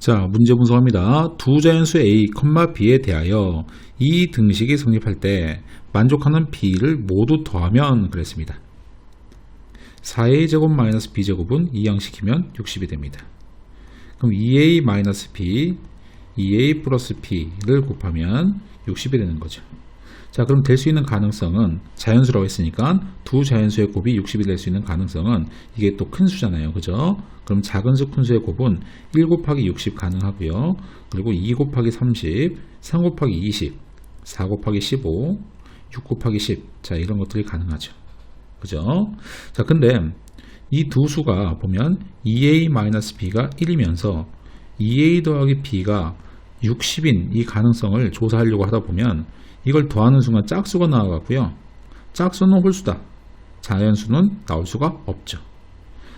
자, 문제 분석합니다. 두 자연수 A, B에 대하여 이 등식이 성립할 때 만족하는 B를 모두 더하면 그랬습니다. 4A 제곱 마이너스 B 제곱은 2양시키면 60이 됩니다. 그럼 2A 마이너스 B, 2A 플러스 B를 곱하면 60이 되는 거죠. 자, 그럼 될 수 있는 가능성은 자연수라고 했으니까 두 자연수의 곱이 60이 될 수 있는 가능성은 이게 또 큰 수잖아요. 그죠? 그럼 작은 수, 큰 수의 곱은 1 곱하기 60 가능하고요. 그리고 2 곱하기 30, 3 곱하기 20, 4 곱하기 15, 6 곱하기 10. 자, 이런 것들이 가능하죠. 그죠? 자, 근데 이 두 수가 보면 2a-b가 1이면서 2a 더하기 b가 60인 이 가능성을 조사하려고 하다 보면 이걸 더하는 순간 짝수가 나와갖고요. 짝수는 홀수다. 자연수는 나올 수가 없죠.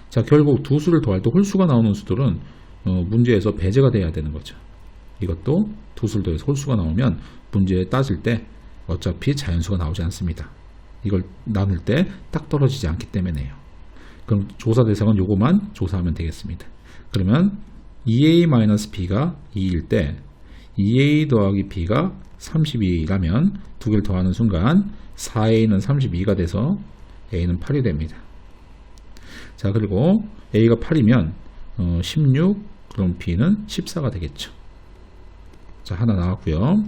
자, 결국 두 수를 더할 때 홀수가 나오는 수들은 어, 문제에서 배제가 돼야 되는 거죠. 이것도 두 수를 더해서 홀수가 나오면 문제에 따질 때 어차피 자연수가 나오지 않습니다. 이걸 나눌 때 딱 떨어지지 않기 때문에요. 그럼 조사 대상은 요거만 조사하면 되겠습니다. 그러면 2a-b가 2일 때 2a 더하기 b가 32라면 두 개를 더하는 순간 4a는 32가 돼서 a는 8이 됩니다. 자 그리고 a가 8이면 어, 16 그럼 b는 14가 되겠죠. 자 하나 나왔고요.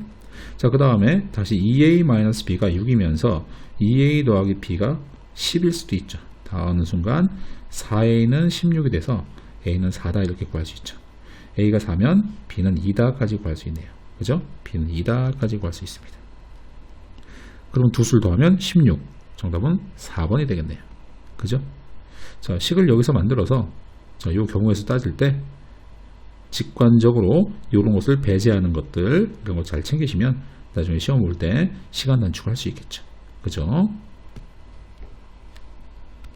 자 그 다음에 다시 2a-b가 6이면서 2a 더하기 b가 10일 수도 있죠. 더하는 순간 4a는 16이 돼서 a는 4다 이렇게 구할 수 있죠. A가 4면 b는 2다까지 구할 수 있네요. 그죠? b는 2다까지 구할 수 있습니다. 그럼 두 수를 더하면 16. 정답은 4번이 되겠네요. 그죠? 자, 식을 여기서 만들어서 자, 이 경우에서 따질 때 직관적으로 이런 것을 배제하는 것들 이런 거 잘 챙기시면 나중에 시험 볼 때 시간 단축을 할 수 있겠죠. 그죠?